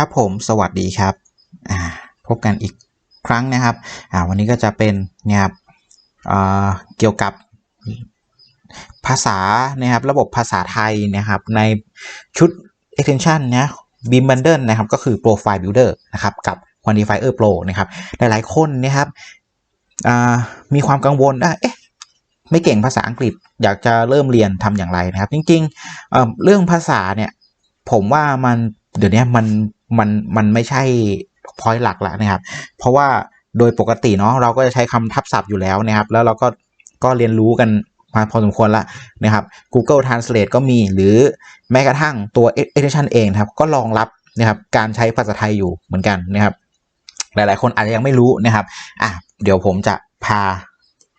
ครับผมสวัสดีครับพบกันอีกครั้งนะครับวันนี้ก็จะเป็นเนี่ยครับเกี่ยวกับภาษานะครับระบบภาษาไทยนะครับในชุด extension นะ Beam Bundle นะครับก็คือ Profile Builder นะครับกับ Quantifier Pro นะครับหลายๆคนนะครับมีความกังวลว่าเอ๊ะไม่เก่งภาษาอังกฤษอยากจะเริ่มเรียนทำอย่างไรนะครับ จริงๆเเรื่องภาษาเนี่ยผมว่ามันเดี๋ยวนี้มัน มันมันไม่ใช่พอยต์หลักแล้วนะครับ เพราะว่าโดยปกติเนาะเราก็จะใช้คำทับศัพท์อยู่แล้วนะครับ แล้วเราก็ก็เรียนรู้กันมาพอสมควรละนะครับ Google Translate ก็มีหรือแม้กระทั่งตัว Edition เองครับ ก็รองรับนะครับการใช้ภาษาไทยอยู่เหมือนกันนะครับ หลายๆ คนอาจจะยังไม่รู้นะครับอะเดี๋ยวผมจะพา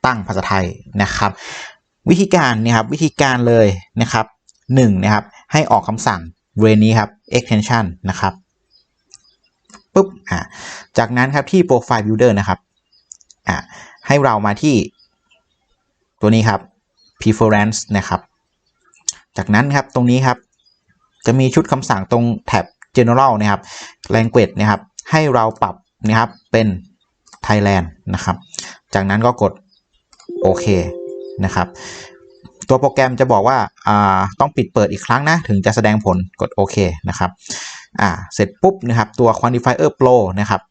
ตั้งภาษาไทยนะครับ วิธีการนี่ยครับวิธีการเลยนะครับหนึ่งนะครับให้ออกคำสั่งเรนนี้ครับ extension นะครับ ปุ๊บอ่าจากนั้นครับที่ profile builder นะครับอ่าให้เรามาที่ตัวนี้ครับ preference นะครับ จากนั้นครับตรงนี้ครับ จะมีชุดคำสั่งตรงแท็บ general นะครับ language นะครับ ให้เราปรับนะครับเป็น Thailand นะครับ จากนั้นก็กดโอเคนะครับ ตัวโปรแกรมจะบอกว่าอ่าต้องปิดเปิดอีกครั้งนะ ถึงจะแสดงผลกดโอเคนะครับ อ่าเสร็จปุ๊บนะครับตัว quantifier pro นะครับ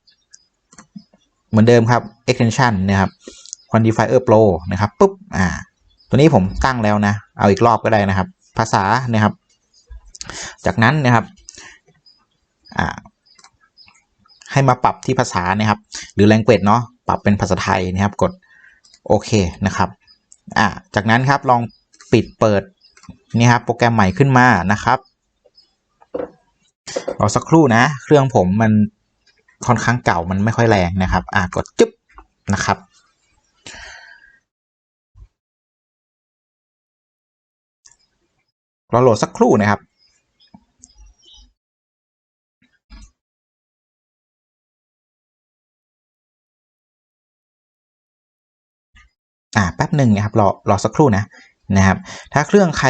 เหมือนเดิมครับ extension นะครับ quantifier pro นะครับปุ๊บอ่าตัวนี้ผมตั้งแล้วนะ เอาอีกรอบก็ได้นะครับ ภาษานะครับ จากนั้นนะครับอ่าให้มาปรับที่ภาษานะครับ หรือ language เนาะปรับเป็นภาษาไทยนะครับกดโอเคนะครับอ่าจากนั้นครับลองปิดเปิดนี่ครับโปรแกรมใหม่ขึ้นมานะครับ รอสักครู่นะ เครื่องผมมันค่อนข้างเก่ามันไม่ค่อยแรงนะครับ อ่ากดจึ๊บนะครับ รอโหลดสักครู่นะครับอ่าแป๊บหนึ่งนะครับรอรอสักครู่นะนะครับ ถ้าเครื่องใคร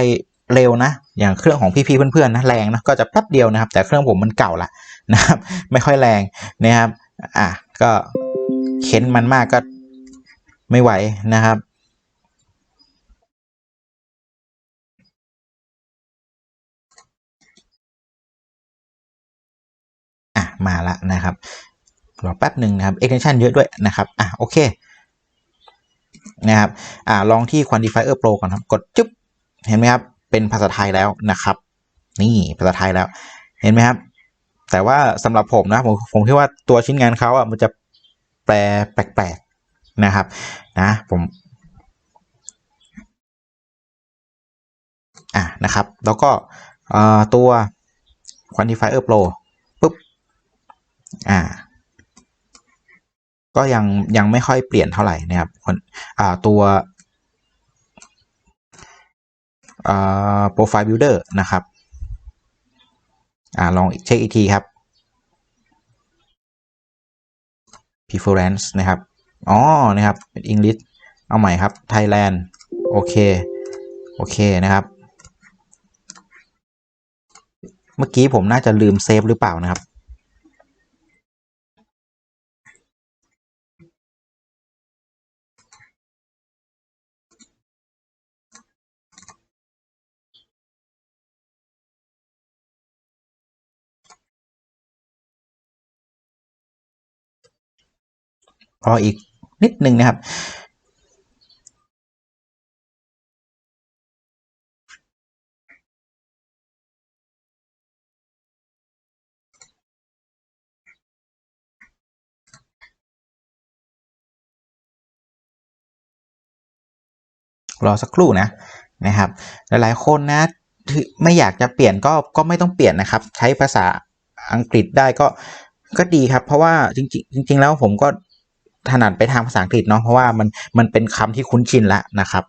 เร็วนะ อย่างเครื่องของพี่ๆเพื่อนๆนะแรงนะก็จะแป๊บเดียวนะครับ แต่เครื่องผมมันเก่าละนะครับ ไม่ค่อยแรงนะครับอะก็เข็นมันมากก็ไม่ไหวนะครับอะมาละนะครับรอแป๊บหนึ่งนะครับ extension เยอะด้วยนะครับอะโอเคนะครับอ่าลองที่ quantifier pro ก่อนครับ กดจึ๊บ เห็นไหมครับ เป็นภาษาไทยแล้วนะครับ นี่ภาษาไทยแล้ว เห็นไหมครับ แต่ว่าสำหรับผมนะผมผมคิดว่าตัวชิ้นงานเขาอะมันจะแปลแปลกๆนะครับ นะผมอะนะครับ แล้วก็ตัว quantifier pro ปุ๊บอ่าก็ยังยังไม่ค่อยเปลี่ยนเท่าไหร่นะครับอ่าตัว อ่า profile builder นะครับอลองเช็คอีกทีครับ preference นะครับ อ๋อ นะครับ เป็น English เอาใหม่ครับ Thailand โอเค โอเค นะครับ เมื่อกี้ผมน่าจะลืมเซฟหรือเปล่านะครับ รออีกนิดนึงนะครับ รอสักครู่นะนะครับ หลายๆคนนะไม่อยากจะเปลี่ยนก็ก็ไม่ต้องเปลี่ยนนะครับ ใช้ภาษาอังกฤษได้ก็ก็ดีครับ เพราะว่าจริงๆจริง ๆ แล้วผมก็ ถนัดไปทางภาษาอังกฤษเนาะเพราะว่ามันมันเป็นคำที่คุ้นชินแล้วนะครับ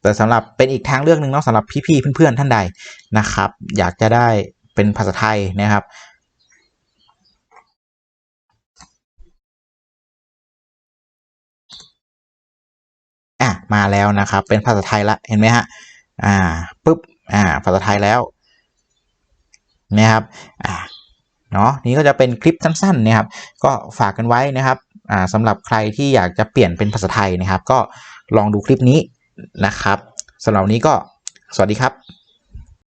แต่สำหรับเป็นอีกทางเลือกหนึ่งเนาะสำหรับพี่ๆเพื่อนๆท่านใดนะครับ อยากจะได้เป็นภาษาไทยนะครับอะมาแล้วนะครับ เป็นภาษาไทยละเห็นไหมฮะอ่าปุ๊บอ่าภาษาไทยแล้วนะครับอ่า เนาะนี่ก็จะเป็นคลิปสั้นๆนะครับ ก็ฝากกันไว้นะครับสำหรับใครที่อยากจะเปลี่ยนเป็นภาษาไทยนะครับ ก็ลองดูคลิปนี้นะครับสำหรับนี้ก็สวัสดีครับ